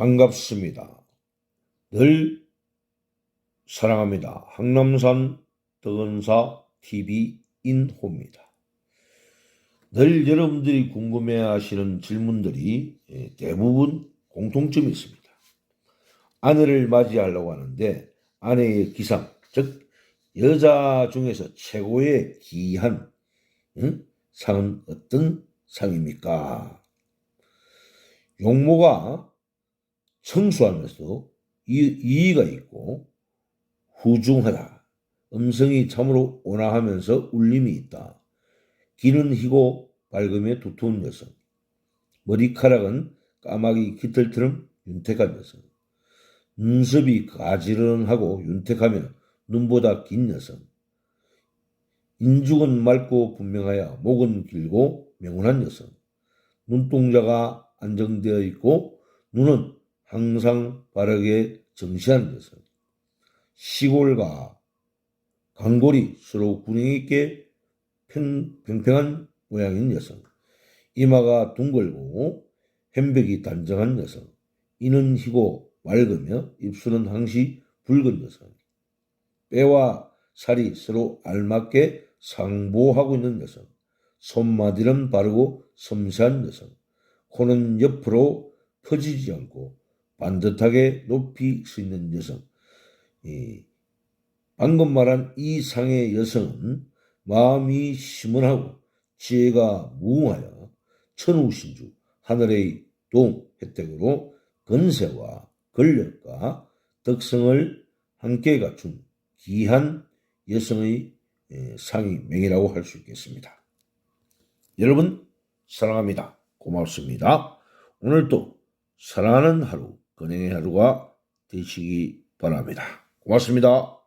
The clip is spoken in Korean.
반갑습니다. 늘 사랑합니다. 항남산 덕원사 TV 인호입니다. 늘 여러분들이 궁금해 하시는 질문들이 예, 대부분 공통점이 있습니다. 아내를 맞이하려고 하는데 아내의 기상, 즉 여자 중에서 최고의 귀한 응? 상은 어떤 상입니까? 용모가 청수하면서 이- 이의가 있고 후중하다. 음성이 참으로 온화하면서 울림이 있다. 귀는 희고 밝음에 두터운 여성. 머리카락은 까마귀 깃털처럼 윤택한 여성. 눈썹이 가지런하고 윤택하며 눈보다 긴 여성. 인중은 맑고 분명하여 목은 길고 명운한 여성. 눈동자가 안정되어 있고 눈은 항상 바르게 정시한 여성. 시골과 강골이 서로 균형 있게 평, 평평한 모양인 여성. 이마가 둥글고 햄백이 단정한 여성. 이는 희고 맑으며 입술은 항시 붉은 여성. 뼈와 살이 서로 알맞게 상보하고 있는 여성. 손마디는 바르고 섬세한 여성. 코는 옆으로 퍼지지 않고 반듯하게 높이 서 있는 여성. 이 방금 말한 이 상의 여성은 마음이 시원하고 지혜가 무궁하여 천우신주 하늘의 동 혜택으로 건세와 권력과 덕성을 함께 갖춘 귀한 여성의 에, 상이 명이라고 할 수 있겠습니다. 여러분 사랑합니다. 고맙습니다. 오늘도 사랑하는 하루, 건행의 하루가 되시기 바랍니다. 고맙습니다.